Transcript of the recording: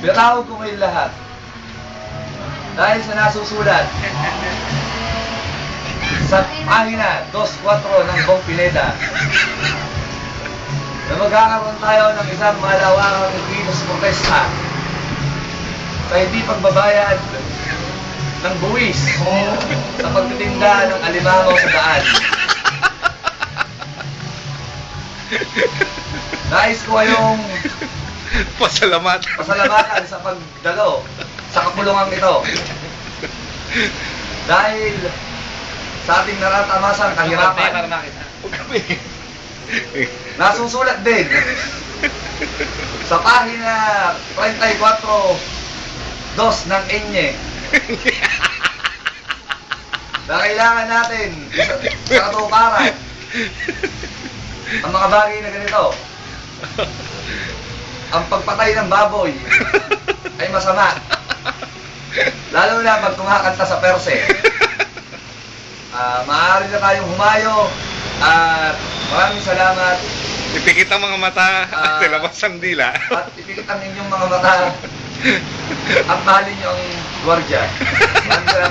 Pinatawag ko kayo lahat. Dahil sa nasusulat sa pahina 2.4 ng Bong Pineda na magkakaroon tayo ng isang malawakang Venus protesta sa hindi pagbabayad ng buwis sa pagtitinda ng alimango sa daan. Nais ko kayong Pasalamat. pasalamatan sa pagdalo sa kapulungan ito. Dahil sa ating naratamasang kahirapan, nasusulat din sa pahina 34 dos ng Enye na kailangan natin sa, sa katuparan ang mga bagay na ganito. Ang pagpatay ng baboy ay masama. Lalo na pag kumakanta sa perse. Ah, maaari na tayong humayo at maraming salamat Ipikit ang mga mata Ah. at labas ang dila. at ipikit ang inyong mga mata at mahalin niyo ang gwardiya. Maraming salamat.